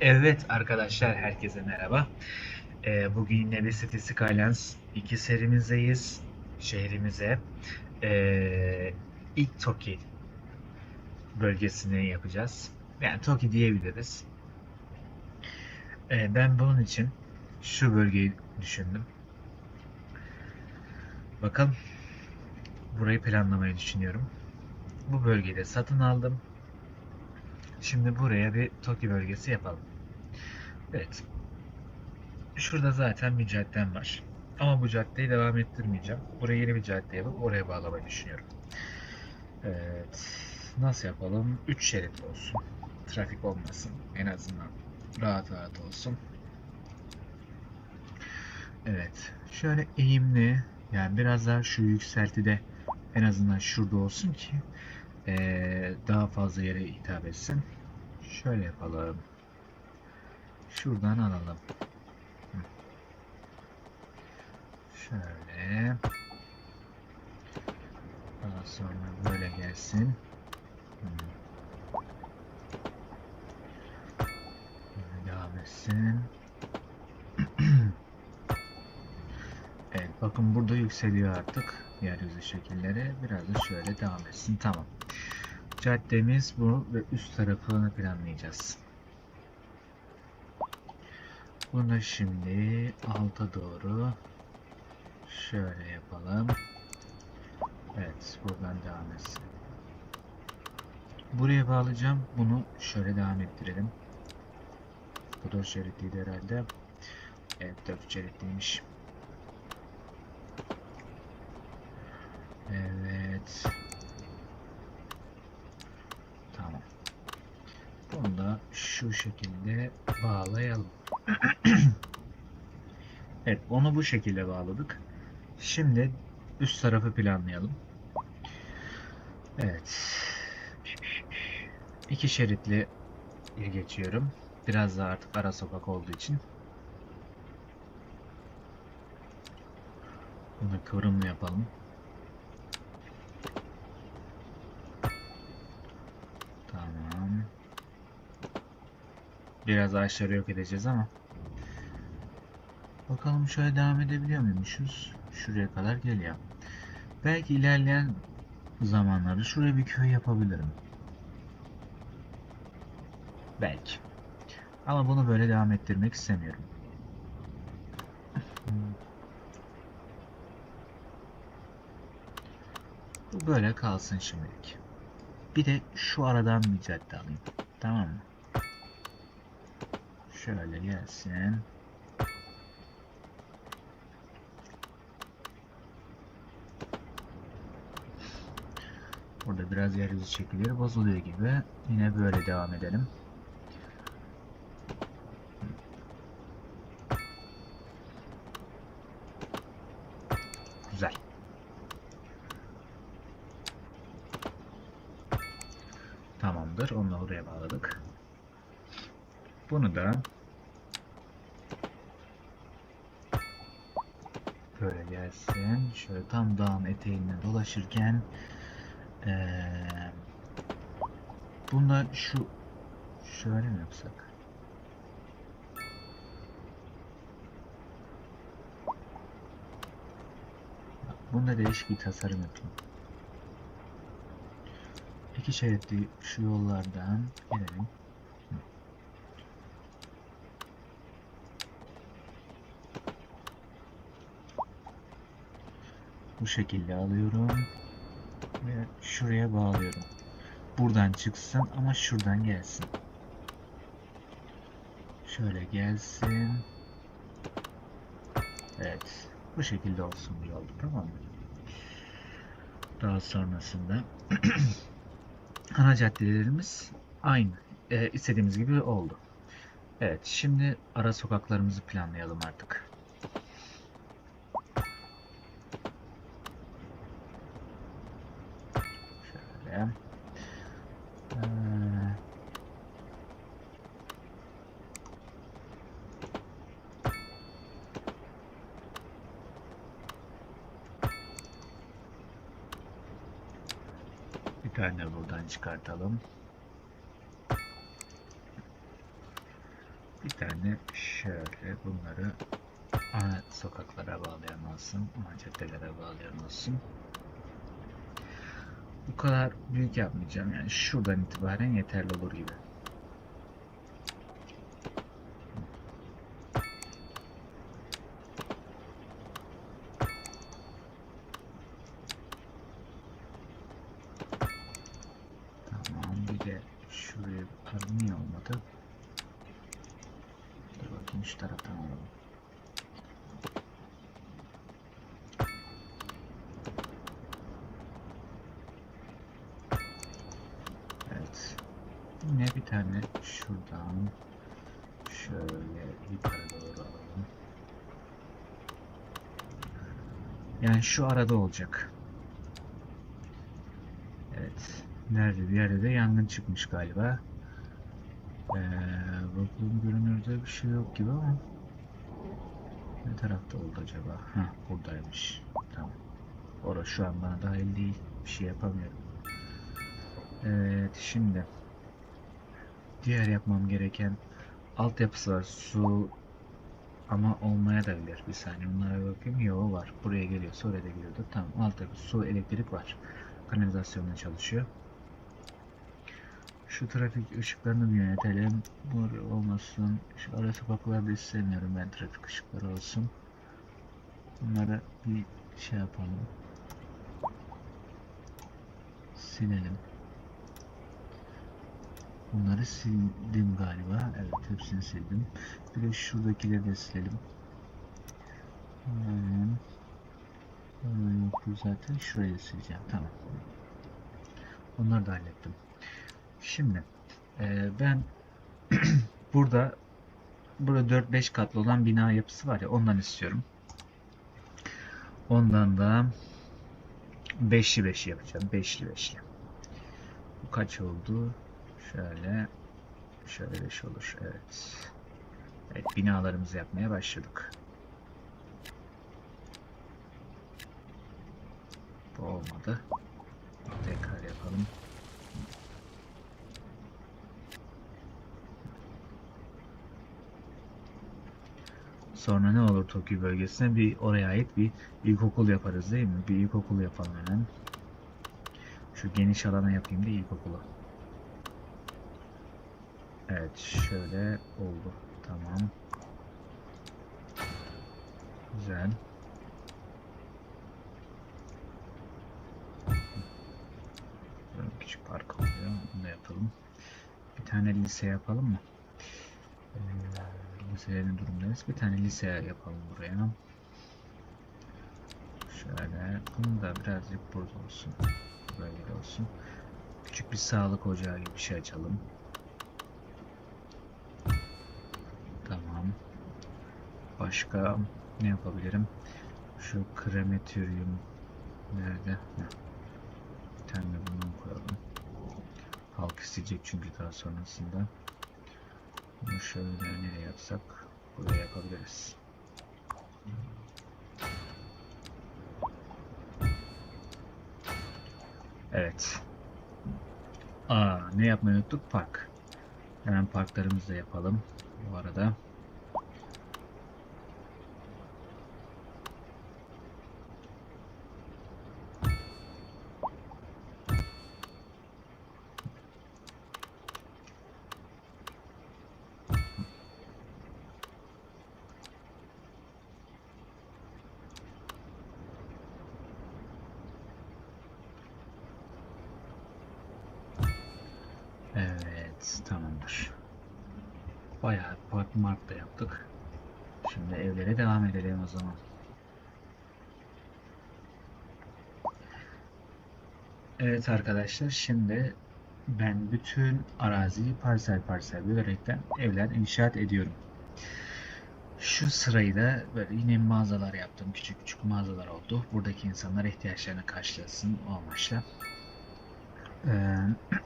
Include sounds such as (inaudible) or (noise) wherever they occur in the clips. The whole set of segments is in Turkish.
Evet arkadaşlar herkese merhaba. Ee, bugün yine bir City Skylines 2 serimizdeyiz. Şehrimize ee, ilk Toki bölgesini yapacağız. Yani Toki diyebiliriz. Ee, ben bunun için şu bölgeyi düşündüm. Bakalım burayı planlamayı düşünüyorum. Bu bölgede satın aldım. Şimdi buraya bir Toki bölgesi yapalım. Evet. Şurada zaten bir caddem var. Ama bu caddeyi devam ettirmeyeceğim. Buraya yeni bir cadde yapıp oraya bağlamayı düşünüyorum. Evet. Nasıl yapalım? 3 şerit olsun. Trafik olmasın. En azından rahat rahat olsun. Evet. Şöyle eğimli yani biraz daha şu yükseltide en azından şurada olsun ki ee, daha fazla yere hitap etsin. Şöyle yapalım. Şuradan alalım. Şöyle. Daha sonra böyle gelsin. Böyle devam etsin. (clears throat) Evet bakın burada yükseliyor artık yeryüzü şekilleri. Biraz da şöyle devam etsin. Tamam. Caddemiz bu ve üst tarafını planlayacağız. Bunu şimdi alta doğru şöyle yapalım. Evet, buradan devam etsin. Buraya bağlayacağım. Bunu şöyle devam ettirelim. Bu dört şeritliydi herhalde. Evet, dört şeritliymiş. Evet. Tamam. Bunu da şu şekilde bağlayalım. (clears throat) evet, onu bu şekilde bağladık. Şimdi üst tarafı planlayalım. Evet. İki şeritli geçiyorum. Biraz daha artık ara sokak olduğu için. Bunu kıvrımlı yapalım. Tamam. Biraz ağaçları yok edeceğiz ama. Bakalım şöyle devam edebiliyor muymuşuz? Şuraya kadar geliyor. Belki ilerleyen zamanlarda şuraya bir köy yapabilirim. Belki. Ama bunu böyle devam ettirmek istemiyorum. Bu böyle kalsın şimdilik. Bir de şu aradan bir cadde alayım. Tamam mı? Şöyle gelsin. Burada biraz yeryüzü şekilleri bozuluyor gibi. Yine böyle devam edelim. Güzel. Tamamdır. Onu oraya bağladık. Bunu da böyle gelsin. Şöyle tam dağın eteğinden dolaşırken ee, bunda şu şöyle mi yapsak? Bunda değişik bir tasarım yapayım. İki şeritli şu yollardan gelelim. Bu şekilde alıyorum ve şuraya bağlıyorum. Buradan çıksın ama şuradan gelsin. Şöyle gelsin. Evet. Bu şekilde olsun bir oldu tamam mı? Daha sonrasında (clears throat) ana caddelerimiz aynı. Ee, istediğimiz gibi oldu. Evet şimdi ara sokaklarımızı planlayalım artık. Şöyle. Ee, Bir tane buradan çıkartalım. Bir tane şöyle bunları ana sokaklara bağlayan olsun, ana caddelere bağlayan olsun. Bu kadar büyük yapmayacağım yani şuradan itibaren yeterli olur gibi. Tamam bir de şuraya bakalım niye olmadı. Dur bakayım şu taraftan alalım. Evet. Yine bir tane şuradan şöyle yukarı doğru alalım. Yani şu arada olacak. Evet. Nerede bir yerde de yangın çıkmış galiba. Ee, bakın görünürde bir şey yok gibi ama ne tarafta oldu acaba? Ha buradaymış. Tamam. Orası şu an bana dahil değil. Bir şey yapamıyorum. Evet şimdi diğer yapmam gereken altyapısı var. Su ama olmaya da bilir. Bir saniye bunlara bakayım. Yo var. Buraya geliyorsa oraya da geliyordu. Tamam altyapı su elektrik var. Kanalizasyonla çalışıyor. Şu trafik ışıklarını bir yönetelim. Bu olmasın. Şu ara sokaklarda istemiyorum ben trafik ışıkları olsun. Bunları bir şey yapalım. Silelim. Bunları sildim galiba. Evet hepsini sildim. Bir de şuradakileri de silelim. Hmm. Yoktu zaten. Şurayı sileceğim. Tamam. Onları da hallettim. Şimdi e, ben (clears throat) burada burada 4-5 katlı olan bina yapısı var ya ondan istiyorum. Ondan da 5'li 5 yapacağım. 5'li 5'li. Bu kaç oldu? Şöyle şöyle 5 olur. Evet. Evet binalarımızı yapmaya başladık. Bu olmadı. Tekrar yapalım. Sonra ne olur Tokyo bölgesine bir oraya ait bir ilkokul yaparız değil mi? Bir ilkokul yapalım hemen. Şu geniş alana yapayım da ilkokulu. Evet şöyle oldu. Tamam. Güzel. Böyle küçük park oluyor. Onu da yapalım. Bir tane lise yapalım mı? Ee, liselerin durumdayız. Bir tane lise yapalım buraya. Şöyle. Bunu da birazcık burada olsun. Böyle olsun. Küçük bir sağlık ocağı gibi bir şey açalım. Tamam. Başka ne yapabilirim? Şu krematorium nerede? Bir tane bundan koyalım. Halk isteyecek çünkü daha sonrasında. Bunu şöyle nereye yapsak buraya yapabiliriz. Evet. Aa, ne yapmayı unuttuk? Park. Hemen parklarımızı da yapalım. Bu arada. Evet, tamamdır. Bayağı park mark da yaptık. Şimdi evlere devam edelim o zaman. Evet arkadaşlar, şimdi ben bütün araziyi parsel parsel bölerekten evler inşaat ediyorum. Şu sırayı da böyle yine mağazalar yaptım. Küçük küçük mağazalar oldu. Buradaki insanlar ihtiyaçlarını karşılasın o amaçla. Ee,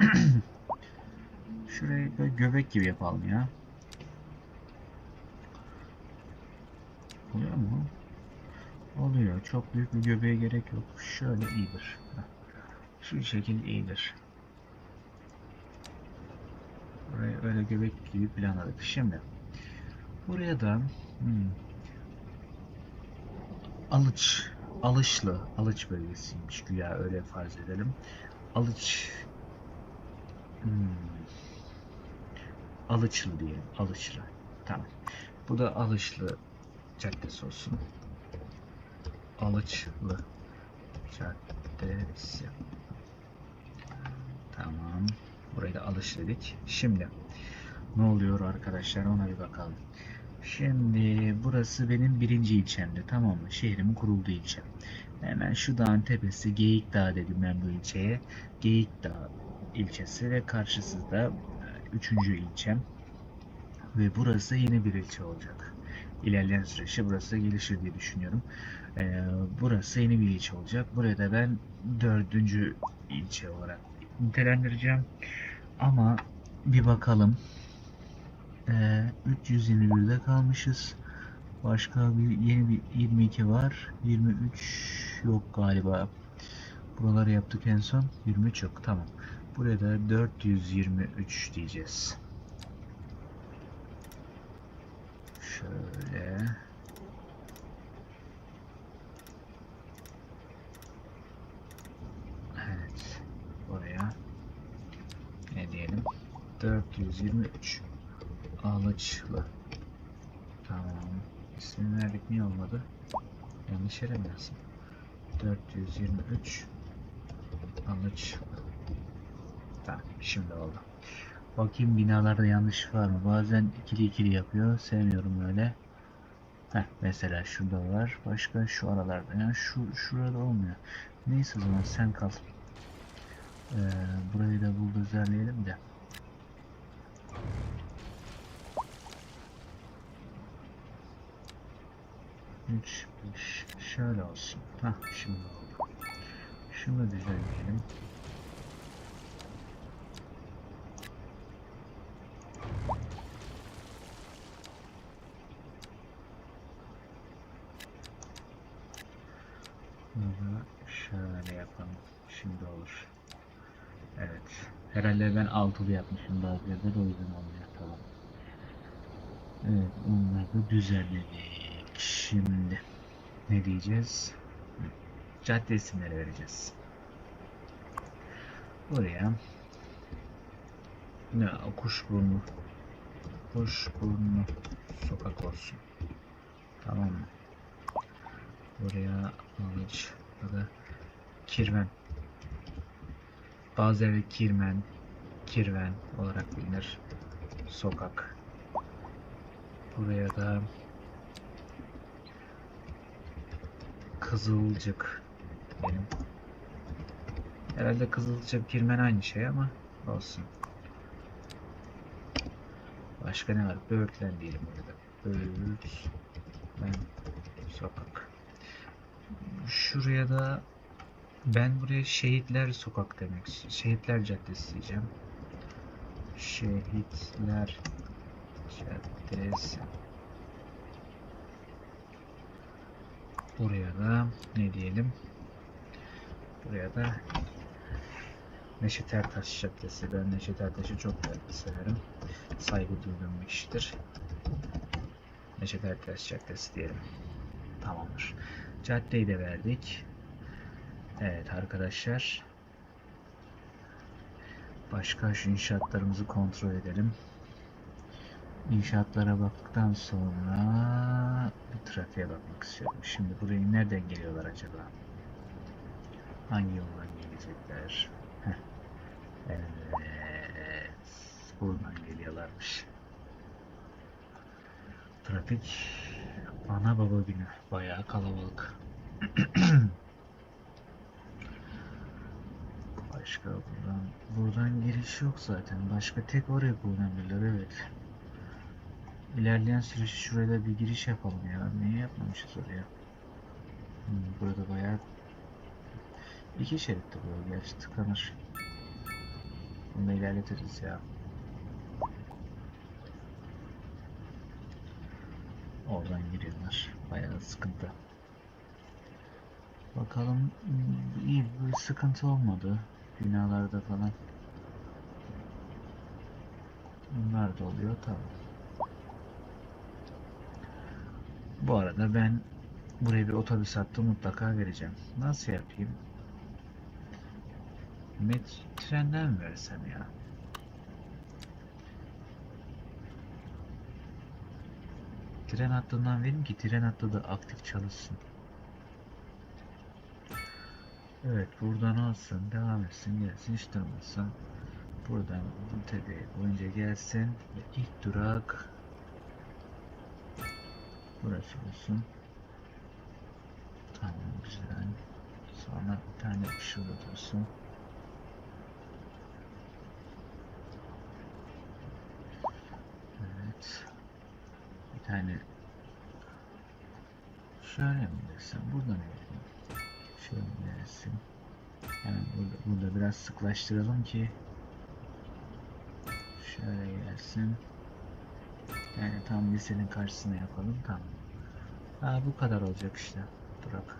(clears throat) Şurayı böyle göbek gibi yapalım ya. Oluyor mu? Oluyor. Çok büyük bir göbeğe gerek yok. Şöyle iyidir. Şu şekil iyidir. Burayı öyle göbek gibi planladık. Şimdi Buraya da hmm, Alıç, Alışlı, Alıç bölgesiymiş güya öyle farz edelim. Alıç hmm, Alıçlı diyelim, Alıçlı. Tamam. Bu da Alışlı Caddesi olsun. Alıçlı Caddesi. Tamam. Burayı da alış dedik. Şimdi ne oluyor arkadaşlar ona bir bakalım. Şimdi burası benim birinci ilçemdi tamam mı? Şehrimin kurulduğu ilçem. Hemen şu dağın tepesi Geyik Dağı dedim ben bu ilçeye. Geyik Dağı ilçesi ve karşısı da üçüncü ilçem. Ve burası yeni bir ilçe olacak. İlerleyen süreçte burası gelişir diye düşünüyorum. Ee, burası yeni bir ilçe olacak. Buraya da ben dördüncü ilçe olarak nitelendireceğim. Ama bir bakalım. Ee, 321'de kalmışız. Başka bir yeni bir 22 var. 23 yok galiba. Buraları yaptık en son. 23 yok. Tamam. Buraya da 423 diyeceğiz. Şöyle. Evet. Buraya ne diyelim? 423 Alıçlı. Tamam. İsmini verdik niye olmadı? Yanlış yere mi yazdım? 423 Alıçlı. Tamam şimdi oldu. Bakayım binalarda yanlış var mı? Bazen ikili ikili yapıyor. Sevmiyorum öyle. Heh, mesela şurada var. Başka şu aralarda. Yani şu şurada olmuyor. Neyse o zaman sen kal. Ee, burayı da buldozerleyelim de. Üç, beş. Şöyle olsun. Hah şimdi oldu. Şunu düzenleyelim. Bunu şöyle yapalım. Şimdi olur. Herhalde ben altılı yapmışım bazı yerlerde o yüzden onu yapalım. Evet onları da düzenledik. Şimdi ne diyeceğiz? Cadde isimleri vereceğiz. Buraya ne kuşburnu kuşburnu sokak olsun. Tamam mı? Buraya alıç ya da kirven. Bazı yerde kirmen, kirven olarak bilinir. Sokak. Buraya da Kızılcık benim. Herhalde Kızılcık kirmen aynı şey ama olsun. Başka ne var? Böğürtlen diyelim burada. Böğürtlen sokak. Şuraya da ben buraya Şehitler Sokak demek Şehitler Caddesi diyeceğim. Şehitler Caddesi. Buraya da ne diyelim? Buraya da Neşet Ertaş Caddesi. Ben Neşet Ertaş'ı çok severim. Saygı duyduğum bir kişidir. Neşet Ertaş Caddesi diyelim. Tamamdır. Caddeyi de verdik. Evet arkadaşlar. Başka şu inşaatlarımızı kontrol edelim. İnşaatlara baktıktan sonra bir trafiğe bakmak istiyorum. Şimdi buraya nereden geliyorlar acaba? Hangi yoldan gelecekler? Evet. Buradan geliyorlarmış. Trafik ana baba günü. Bayağı kalabalık. (clears throat) Başka buradan buradan giriş yok zaten. Başka tek oraya kullanabilirler evet. İlerleyen süreçte şuraya da bir giriş yapalım ya. Niye yapmamışız oraya? Hmm, burada bayağı iki şeritli bu gerçi tıkanır. Bunu da ilerletiriz ya. Oradan giriyorlar. Bayağı sıkıntı. Bakalım hmm, iyi bir sıkıntı olmadı. Binalarda falan. Bunlar da oluyor tamam. Bu arada ben buraya bir otobüs hattı mutlaka vereceğim. Nasıl yapayım? Met trenden versem ya? Tren hattından vereyim ki tren hattı da aktif çalışsın. Evet buradan alsın devam etsin gelsin hiç durmasın. Buradan bu tepeye boyunca gelsin ve ilk durak burası olsun. Tamam güzel. Sonra bir tane şurada dursun. Evet. Bir tane şöyle mi desem burada ne yapayım? Şöyle gelsin. Hemen burada, burada biraz sıklaştıralım ki şöyle gelsin. Yani tam lisenin karşısına yapalım tamam. Ha bu kadar olacak işte. Durak.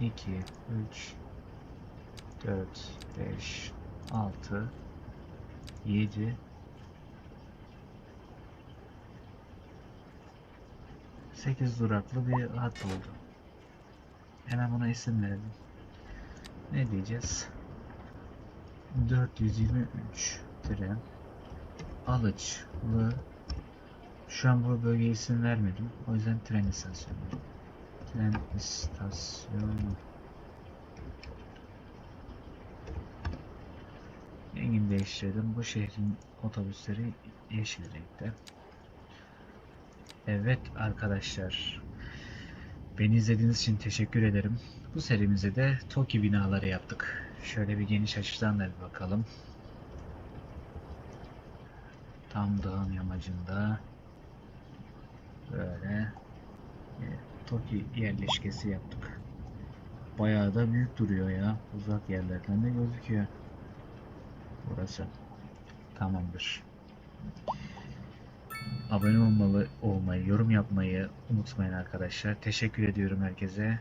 2 3 4 5 6 7 8 duraklı bir hat oldu. Hemen buna isim verelim. Ne diyeceğiz? 423 tren Alıçlı Şu an bu bölgeye isim vermedim. O yüzden tren istasyonu. Tren istasyonu. Rengini değiştirdim. Bu şehrin otobüsleri yeşil renkte. Evet arkadaşlar. Beni izlediğiniz için teşekkür ederim. Bu serimizde de TOKİ binaları yaptık. Şöyle bir geniş açıdan da bir bakalım. Tam dağın yamacında böyle TOKİ yerleşkesi yaptık. Bayağı da büyük duruyor ya. Uzak yerlerden de gözüküyor. Burası. Tamamdır. Abone olmalı olmayı, yorum yapmayı unutmayın arkadaşlar. Teşekkür ediyorum herkese.